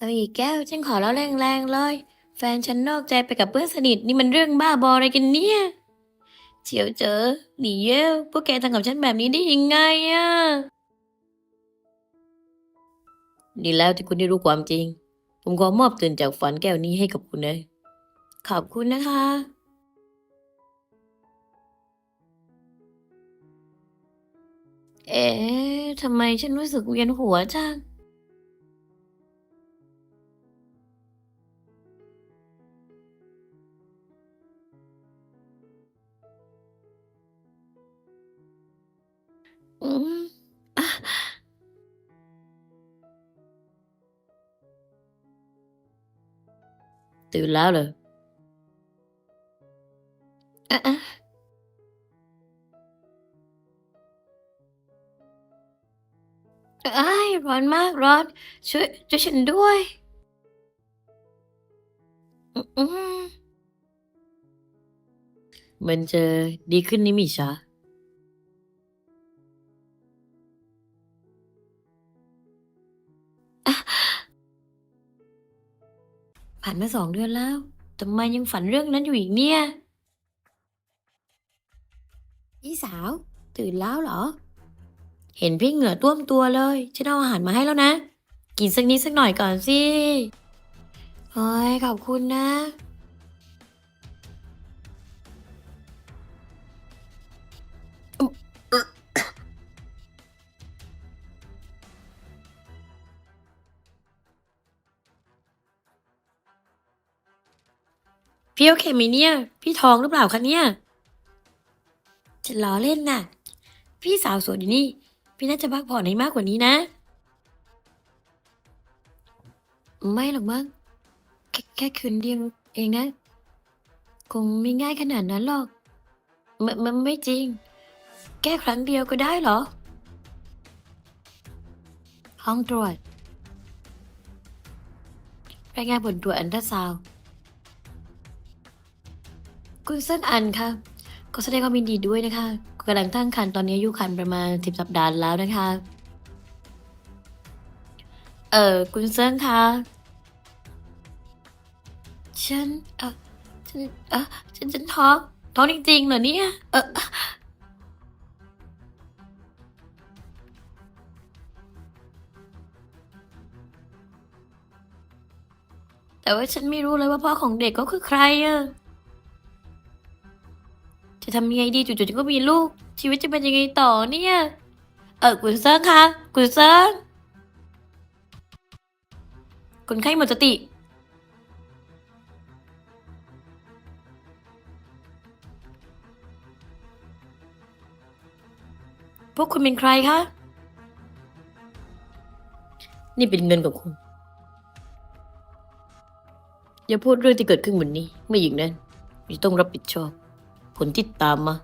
เอาอีกแก้วฉันขอแล้วแรงๆเลย แฟนฉันนอกใจไปกับเพื่อนสนิทนี่มันเรื่องบ้าบออะไรกันเนี่ยเจียวเจอหนีเย้วพวกแกทำกับฉันแบบนี้ได้ยังไงอะดีแล้วที่คุณได้รู้ความจริง ผมขอมอบตื่นจากฝันแก้วนี้ให้กับคุณนะขอบคุณนะคะ เอ๊ะทำไมฉันรู้สึกเวียนหัวจัง อืมอะตื่นแล้วเหรออะอะอ้ายร้อนมากร้อน ช่วยช่วยฉันด้วยอืมอืมมันจะดีขึ้นนี่มิชาานมาสองเดือนแล้วทำไมยังฝันเรื่องนั้นอยู่อีกเนี่ย พี่สาว ตื่นแล้วเหรอ เห็นพี่เหงื่อต้วมตัวเลย ฉันเอาอาหารมาให้แล้วนะ กินสักนิดสักหน่อยก่อนสิเฮ้ยขอบคุณนะ พี่โอเคไหมเนี่ย พี่ท้องหรือเปล่าคะเนี่ยฉันล้อเล่นน่ะ พี่สาวสวยอยู่นี่ พี่น่าจะพักผ่อนให้มากกว่านี้นะ ไม่หรอกมั้งแค่แค่คืนเดียวเองนะ คงไม่ง่ายขนาดนั้นหรอกมันมันไม่จริง แค่ครั้งเดียวก็ได้เหรอ ห้องตรวจรายงานผลตรวจอันตราซาวด์ คุณเส้นอันค่ะ ก็แสดงความยินดีด้วยนะคะกำลังตั้งครรภ์ตอนนี้อายุครรภ์ประมาณสิบสัปดาห์แล้วนะคะ เออคุณเซินคะฉันเออฉันเออฉันฉันท้องท้องจริงๆเหรอเนี่ยเออแต่ว่าฉันไม่รู้เลยว่าพ่อของเด็กก็คือใครอะ จะทำยังไงดีจู่ๆก็มีลูก ชีวิตจะเป็นยังไงต่อเนี่ย เออคุณเซิร์งคะคุณเซิร์งคนไข้หมดสติ พวกคุณเป็นใครคะ นี่เป็นเงินของคุณอย่าพูดเรื่องที่เกิดขึ้นบนนี้ ไม่อย่างนั้นจะต้องรับผิดชอบ ผลที่ตามมา